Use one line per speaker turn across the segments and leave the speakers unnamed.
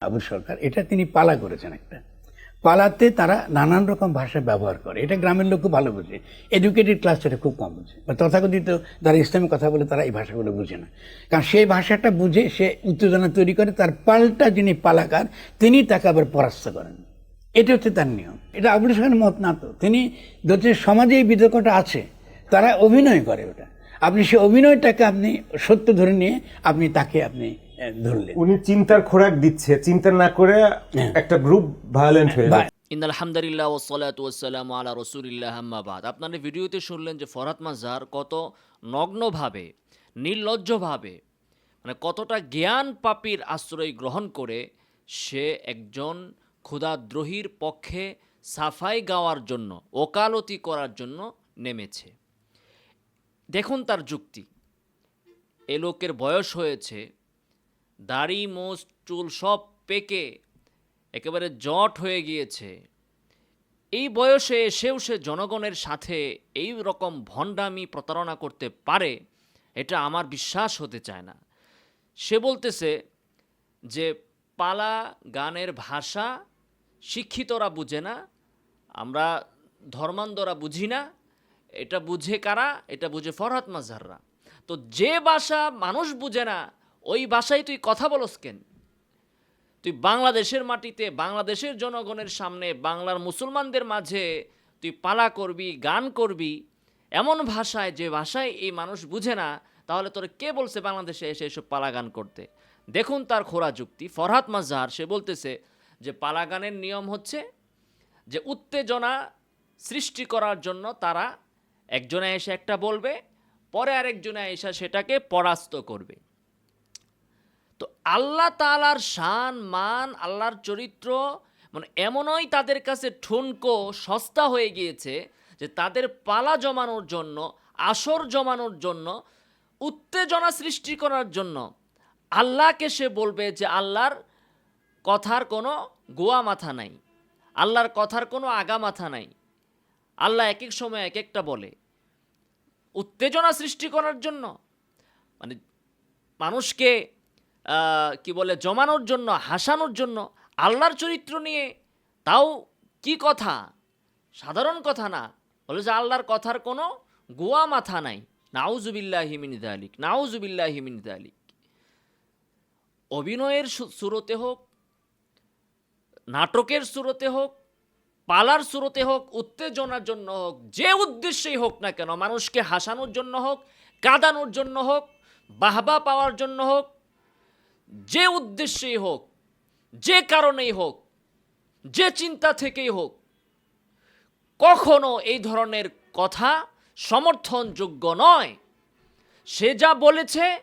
আবু সরকার, এটা তিনি পালা করেছেন একটা। পালাতে তারা নানান রকম ভাষা ব্যবহার করে। এটা গ্রামের লোক খুব ভালো বোঝে। এডুকেটেড ক্লাস এটা খুব কম বুঝে। বা তথাকথিত যারা ইসলামী কথা বলে তারা এই ভাষাগুলো বুঝে না। কারণ সেই ভাষাটা বুঝে, সে উত্তেজনা তৈরি করে, তার পাল্টা যিনি পালাকার, তিনি তাকে আবার পরাস্ত করেন। এটা হচ্ছে তার নিয়ম। এটা আবুল সাহেবের মত না তো। তিনি ধরছেন সমাজে এই বিতর্কটা আছে, তারা অভিনয় করে ওটা। আপনি সেই অভিনয়টাকে আপনি সত্য ধরে নিয়ে আপনি তাকে আপনি ধরলেন।
উনি চিন্তার খোরাক দিচ্ছে চিন্তা না করে একটা গ্রুপ ভায়োলেন্ট হয়ে
ইন আলহামদুলিল্লাহ ওসলাত ওসালাম আলা রসুলিল্লাহ আম্মাবাদ আপনারা ভিডিওতে শুনলেন যে ফরহাদ মাজার কত নগ্নভাবে নির্লজ্জভাবে মানে কতটা জ্ঞান পাপির আশ্রয় গ্রহণ করে সে একজন ক্ষুধাদ্রোহীর পক্ষে সাফাই গাওয়ার জন্য ওকালতি করার জন্য নেমেছে। দেখুন তার যুক্তি। এ লোকের বয়স হয়েছে দাড়ি, মোষ, চুল সব পেকে, একেবারে জট হয়ে গিয়েছে। এই বয়সে এসেও সে জনগণের সাথে এই রকম ভণ্ডামি প্রতারণা করতে পারে, এটা আমার বিশ্বাস হতে চায় না। সে বলতেছে যে, পালা গানের ভাষা শিক্ষিতরা বুঝে না, আমরা ধর্মান্ধরা বুঝি না, এটা বুঝে কারা? এটা বুঝে ফরহাত মাজহাররা তো যে ভাষা মানুষ বুঝে না ওই ভাষায় তুই কথা বলস কেন? তুই বাংলাদেশের মাটিতে, বাংলাদেশের জনগণের সামনে, বাংলার মুসলমানদের মাঝে তুই পালা করবি, গান করবি, এমন ভাষায় যে ভাষায় এই মানুষ বুঝে না, তাহলে তোর কে বলছে বাংলাদেশে এসে এসব পালা গান করতে? দেখুন তার খোরা যুক্তি। ফরহাদ মাজহার সে বলতেছে যে পালা গানের নিয়ম হচ্ছে যে উত্তেজনা সৃষ্টি করার জন্য তারা একজনে এসে একটা বলবে, পরে আরেকজনে এসে সেটাকে পরাস্ত করবে। তো আল্লাহ তালার শান, মান, আল্লাহর চরিত্র মানে এমনই তাদের কাছে ঠুনকো, সস্তা হয়ে গিয়েছে যে তাদের পালা জমানোর জন্য, আসর জমানোর জন্য, উত্তেজনা সৃষ্টি করার জন্য আল্লাহকে সে বলবে যে আল্লাহর কথার কোনো গোয়া মাথা নাই, আল্লাহর কথার কোনো আগা মাথা নাই। আল্লাহ এক এক সময় এক একটা বলে। উত্তেজনা সৃষ্টি করার জন্য মানে মানুষকে কি বলে, জমানোর জন্য, হাসানোর জন্য আল্লাহর চরিত্র নিয়ে তাও কি কথা? সাধারণ কথা না। বলে যে আল্লাহর কথার কোনো গোয়া মাথা নাই। নাউজুবিল্লাহ হিমিন দালিক, নাউজুবিল্লাহ হিমিন দালিক। অভিনয়ের সুরতে হোক, নাটকের সুরতে হোক, পালার সুরতে হোক, উত্তেজনার জন্য হোক, যে উদ্দেশ্যেই হোক না কেন, মানুষকে হাসানোর জন্য হোক, কাঁদানোর জন্য হোক, বাহবা পাওয়ার জন্য হোক যে উদ্দেশ্যেই হোক, যে কারণেই হোক, যে চিন্তা থেকেই হোক, কখনো এই ধরনের কথা সমর্থনযোগ্য নয়। সে যা বলেছে,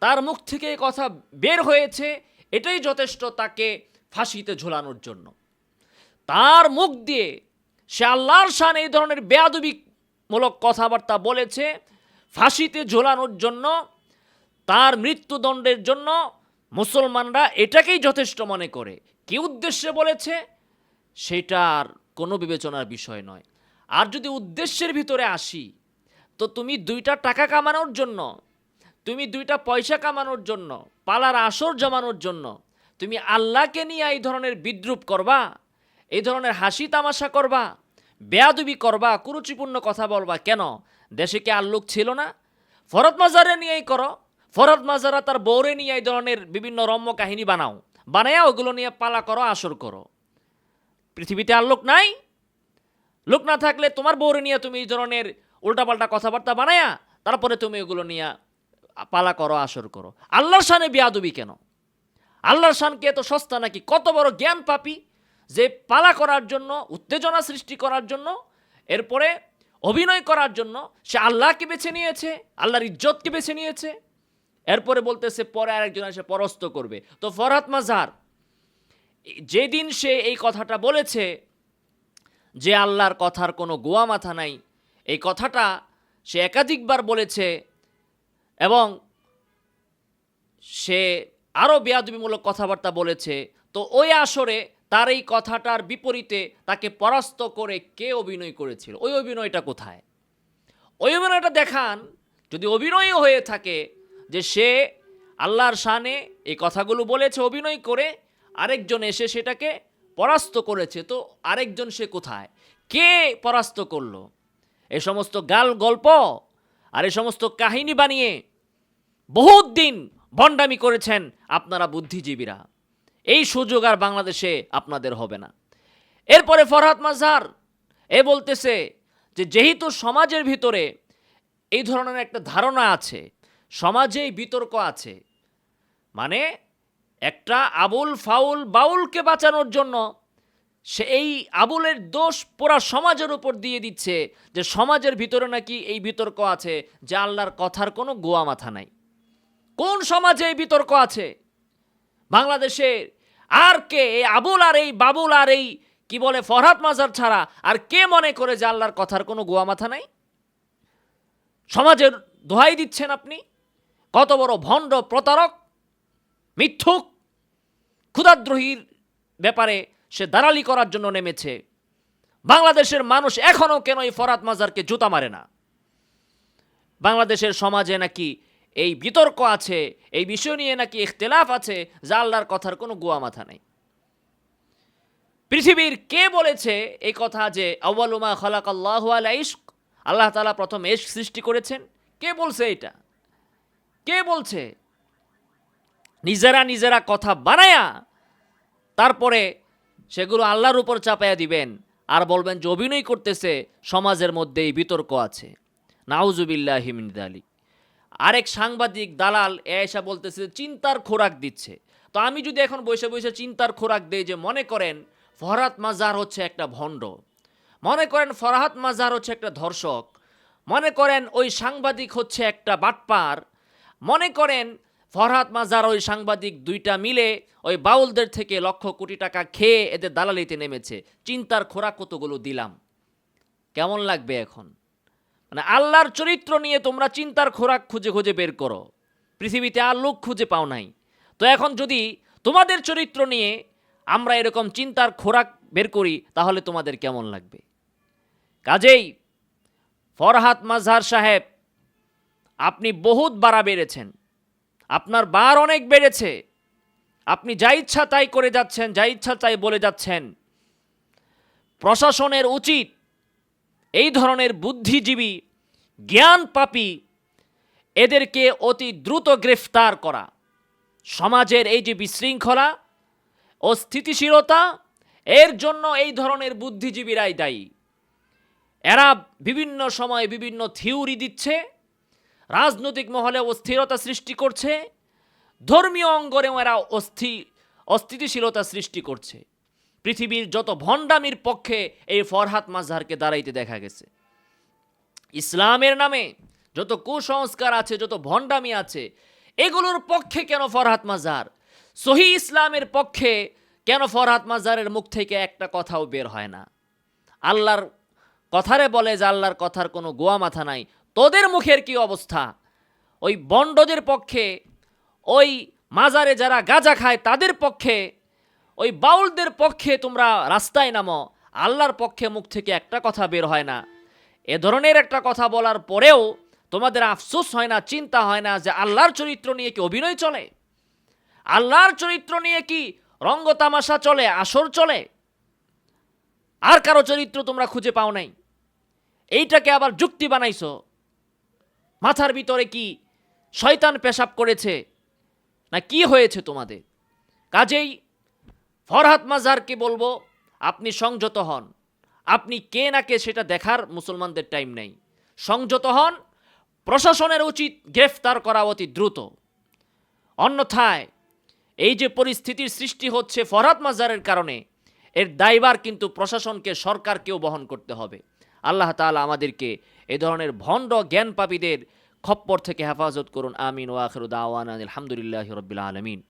তার মুখ থেকে কথা বের হয়েছে, এটাই যথেষ্ট তাকে ফাঁসিতে ঝোলানোর জন্য। তার মুখ দিয়ে সে আল্লাহর শান এই ধরনের বেয়াদবিমূলক কথাবার্তা বলেছে, ফাঁসিতে ঝোলানোর জন্য, তার মৃত্যুদণ্ডের জন্য মুসলমানরা এটাকেই যথেষ্ট মনে করে। কি উদ্দেশ্যে বলেছে? সেটার কোনো বিবেচনার বিষয় নয়। আর যদি উদ্দেশ্যের ভিতরে আসি, তো তুমি দুইটা টাকা কামানোর জন্য, তুমি দুইটা পয়সা কামানোর জন্য, পালার আসর জমানোর জন্য, তুমি আল্লাহকে নিয়ে এই ধরনের বিদ্রুপ করবা, এই ধরনের হাসি তামাশা করবা, বেয়াদুবি করবা, কুরুচিপূর্ণ কথা বলবা কেন? দেশে কি আল্লুক ছিল না? ফরত মাজারে নিয়েই করো। ফরত মাজারা তার বউরে নিয়ে এই ধরনের বিভিন্ন রম্য কাহিনী বানাও। বানায়া ওগুলো নিয়ে পালা করো, আসর করো। পৃথিবীতে আর লোক নাই। লোক না থাকলে তোমার বউরে নিয়ে তুমি এই ধরনের উল্টাপাল্টা কথাবার্তা বানায়া, তারপরে তুমি এগুলো নিয়ে পালা করো, আসর করো। আল্লাহর শানে বিয়াদবি কেন? আল্লাহর শানকে এত সস্তা নাকি? কত বড় জ্ঞান পাপি যে পালা করার জন্য, উত্তেজনা সৃষ্টি করার জন্য, এরপরে অভিনয় করার জন্য সে আল্লাহকে বেছে নিয়েছে, আল্লাহর ইজ্জতকে বেছে নিয়েছে। এরপরে বলতেছে, পরে আরেকজন এসে পরস্ত করবে। তো ফরহাত মাজার, যেদিন সে এই কথাটা বলেছে যে আল্লাহর কথার কোনো গোয়া মাথা নাই, এই কথাটা সে একাধিকবার বলেছে এবং সে আরও বেয়াদবিমূলক কথাবার্তা বলেছে। তো ওই আসরে তার এই কথাটার বিপরীতে তাকে পরাস্ত করে কে অভিনয় করেছিল? ওই অভিনয়টা কোথায়? ওই অভিনয়টা দেখান, যদি অভিনয়ও হয়ে থাকে যে সে আল্লাহর শানে এই কথাগুলো বলেছে, অভিনয় করে, আরেকজন এসে সেটাকে পরাস্ত করেছে। তো আরেকজন সে কোথায়? কে পরাস্ত করল? এ সমস্ত গাল গল্প আর এ সমস্ত কাহিনী বানিয়ে বহুত দিন ভণ্ডামি করেছেন আপনারা বুদ্ধিজীবীরা। এই সুযোগ আর বাংলাদেশে আপনাদের হবে না। এরপরে ফরহাদ মাজহার এ বলতেছে যে, যেহেতু সমাজের ভিতরে এই ধরনের একটা ধারণা আছে সমাজেই বিতর্ক আছে। মানে একটা আবুল ফাউল বাউলকে বাঁচানোর জন্য সে এই আবুলের দোষ পুরা সমাজের উপর দিয়ে দিচ্ছে যে সমাজের ভিতরে নাকি এই বিতর্ক আছে যে আল্লাহর কথার কোনো গোয়া মাথা নাই। কোন সমাজে এই বিতর্ক আছে? বাংলাদেশে আর কে এই আবুল আর এই বাবুল আর এই কি বলে ফরহাদ মাজার ছাড়া আর কে মনে করে যে আল্লাহর কথার কোনো গোয়া মাথা নাই? সমাজের দোহাই দিচ্ছেন আপনি? কত বড় ভণ্ড প্রতারক, মিথ্যুক ক্ষুদাদ্রোহীর ব্যাপারে সে দালালি করার জন্য নেমেছে। বাংলাদেশের মানুষ এখনও কেন এই ফরাত মাজারকে জুতা মারে না? বাংলাদেশের সমাজে নাকি এই বিতর্ক আছে, এই বিষয় নিয়ে নাকি ইখতলাফ আছে, যা আল্লাহর কথার কোনো গোয়া মাথা নেই। পৃথিবীর কে বলেছে এই কথা যে আউ্বালুমা খালাক আল্লাহ আল ইস্ক আল্লাহ তালা প্রথম এশ সৃষ্টি করেছেন। কে বলছে এটা? কে বলছে? নিজেরা নিজেরা কথা বানায়া তারপরে সেগুলো আল্লাহর উপর চাপায়া দিবেন আর বলবেন যে অভিনয় করতেছে, সমাজের মধ্যে এই বিতর্ক আছে। নাউজুবিল্লাহ হিমিনদালি আরেক সাংবাদিক দালাল এসে বলতেছে, চিন্তার খোরাক দিচ্ছে। তো আমি যদি এখন বসে বসে চিন্তার খোরাক দেই যে মনে করেন ফরহাত মাজার হচ্ছে একটা ভণ্ড। মনে করেন ফরহাত মাজার হচ্ছে একটা ধর্ষক। মনে করেন ওই সাংবাদিক হচ্ছে একটা বাটপার। মনে করেন ফরহাত মাজার ওই সাংবাদিক দুইটা মিলে ওই বাউলদের থেকে লক্ষ কোটি টাকা খেয়ে এদের দালালিতে নেমেছে। চিন্তার খোরাক কতগুলো দিলাম। কেমন লাগবে এখন? মানে আল্লাহর চরিত্র নিয়ে তোমরা চিন্তার খোরাক খুঁজে খুঁজে বের করো। পৃথিবীতে আর লোক খুঁজে পাও নাই। তো এখন যদি তোমাদের চরিত্র নিয়ে আমরা এরকম চিন্তার খোরাক বের করি, তাহলে তোমাদের কেমন লাগবে? কাজেই ফরহাত মাজহার সাহেব আপনি বহুত বাড়া বেড়েছেন। আপনার বার অনেক বেড়েছে। আপনি যা ইচ্ছা তাই করে যাচ্ছেন, যা ইচ্ছা তাই বলে যাচ্ছেন। প্রশাসনের উচিত এই ধরনের বুদ্ধিজীবী, জ্ঞান পাপী, এদেরকে অতি দ্রুত গ্রেফতার করা। সমাজের এই যে বিশৃঙ্খলা ও স্থিতিশীলতা, এর জন্য এই ধরনের বুদ্ধিজীবীরাই দায়ী। এরা বিভিন্ন সময়ে বিভিন্ন থিওরি দিচ্ছে। রাজনৈতিক মহলে অস্থিরতা সৃষ্টি করছে, ধর্মীয় অঙ্গনেও এরা অস্থি, অস্থিতিশীলতা সৃষ্টি করছে। পৃথিবীর যত ভণ্ডামির পক্ষে এই ফরহাত মাজহারকে দাঁড়াইতে দেখা গেছে। ইসলামের নামে যত কুসংস্কার আছে, যত ভণ্ডামি আছে, এগুলোর পক্ষে কেন ফরহাত মাজার সহি ইসলামের পক্ষে কেন ফরহাত মাজারের মুখ থেকে একটা কথাও বের হয় না? আল্লাহর কথারে বলে যে আল্লাহর কথার কোনো গোয়া মাথা নাই তোদের মুখের কি অবস্থা? ওই বন্ডদের পক্ষে, ওই মাজারে যারা গাঁজা খায় তাদের পক্ষে, ওই বাউলদের পক্ষে তোমরা রাস্তায় নামো, আল্লাহর পক্ষে মুখ থেকে একটা কথা বের হয় না। এ ধরনের একটা কথা বলার পরেও তোমাদের আফসোস হয় না, চিন্তা হয় না যে আল্লাহর চরিত্র নিয়ে কি অভিনয় চলে? আল্লাহর চরিত্র নিয়ে কি রঙ্গ তামাশা চলে, আসর চলে? আর কারও চরিত্র তোমরা খুঁজে পাও নাই। এইটাকে আবার যুক্তি বানাইছো। মাথার ভিতরে কি শয়তান পেশাব করেছে? না কি হয়েছে তোমাদের? কাজেই ফরহাদ মাজারকে বলব, আপনি সংযত হন। আপনি কে না কে সেটা দেখার মুসলমানদের টাইম নেই। সংযত হন, প্রশাসনের উচিত গ্রেফতার করা অতি দ্রুত। অন্যথায় এই যে পরিস্থিতির সৃষ্টি হচ্ছে ফরহাদ মাজারের কারণে, এর দায়ভার কিন্তু প্রশাসনকে, সরকারকেও বহন করতে হবে। আল্লাহ তালা আমাদেরকে এ ধরনের ভণ্ড জ্ঞান পাপীদের খপ্পর থেকে হেফাজত করুন। আমিন ওয়াখরুদ আওয়ান আলহামদুলিল্লাহ রবিল আলমিন।